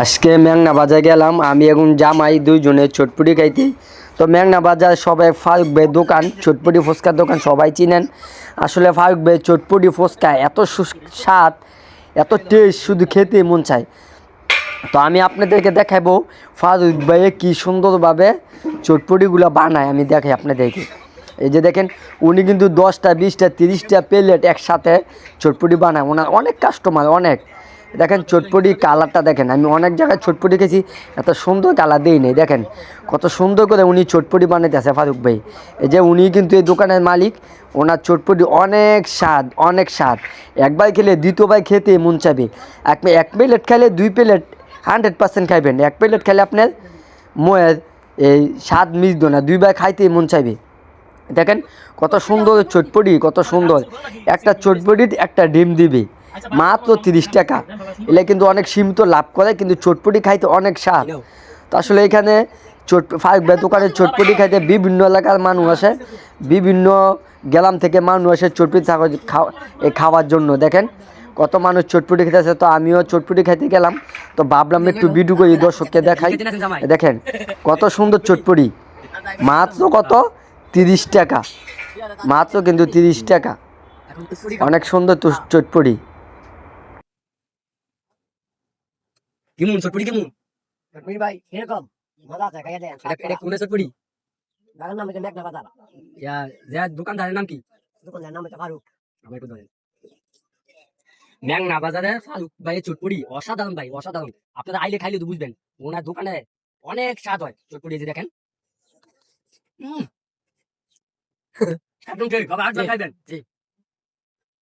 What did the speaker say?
আজকে মেঘনা বাজার গেলাম, আমি এখন জামাই দুইজনে চটপুরি খাইতে। তো মেঘনা বাজার সবাই ফারুক বে দোকান চটপুরি ফুচকার দোকান সবাই চিনেন। আসলে ফারুক বে চটপুরি ফুচকা এত সুস্বাদ, এত টেস্ট শুধু খেতে মন চায়। তো আমি আপনাদেরকে দেখাবো ফারুক ভাইয়ে কী সুন্দরভাবে চটপটিগুলো বানায়, আমি দেখাই আপনাদেরকে। এই যে দেখেন, উনি কিন্তু দশটা, বিশটা, তিরিশটা প্লেট একসাথে চটপটি বানায়। ওনার অনেক কাস্টমার অনেক। দেখেন চটপটি কালারটা দেখেন, আমি অনেক জায়গায় চটপটি খেয়েছি, এত সুন্দর কালার দিই নেই, দেখেন। কত সুন্দর করে উনি চটপটি বানাইতেছে, ফারুক ভাই। এই যে উনি কিন্তু এই দোকানের মালিক, ওনার চটপটি অনেক স্বাদ অনেক স্বাদ। একবার খেলে দ্বিতীয়বার খেতে মন চাবে এক এক প্লেট খেলে দুই প্লেট হান্ড্রেড পার্সেন্ট খাইবেন। এক প্লেট খেলে আপনার ময়ের এই স্বাদ মিশবে না দুইবার খাইতে মন চাইবে। দেখেন, কত সুন্দর চটপটি, কত সুন্দর। একটা চটপটির একটা ডিম দিবে। মাত্র তিরিশ টাকা। এলে কিন্তু অনেক সীমিত লাভ করে কিন্তু চটপটি খাইতে অনেক স্বাদ। তো আসলে এখানে চট দোকানে চটপটি খাইতে বিভিন্ন এলাকার মানুষ আসে। বিভিন্ন গ্রাম থেকে মানুষ আসে চটপটি থাকা- খাওয়া- এই খাওয়ার জন্য। দেখেন কত মানুষ চটপটি খেতেছে তো আমিও চটপটি খাইতে গেলাম। তো ভাবলাম একটু ভিডিও করি দর্শককে দেখাই। দেখেন কত সুন্দর চটপটি। মাত্র কত? তিরিশ টাকা। মাত্র কিন্তু তিরিশ টাকা। অনেক সুন্দর তো চটপটি। কেমন চটপটি কেমন চটপটি ভাই এরকম মজা আছে খাইয়ে দেন এটা এটা কোন চটপটি গাড়ির নাম হচ্ছে মেঘনা বাজার। ইয়া যা দোকানদারের নাম কি? দোকানের নাম হচ্ছে ফারুক। আমার একটু ধরেন। ম্যাংনা বাজারে ফারুক ভাই চটপটি অসাধারণ ভাই অসাধারণ। আপনারা আইলে খাইলে তো বুঝবেন ওনার দোকানে অনেক স্বাদ হয় চটপটি যে দেখেন। উম। একদম ঠিক আবার আরেকবার খাইবেন। জি।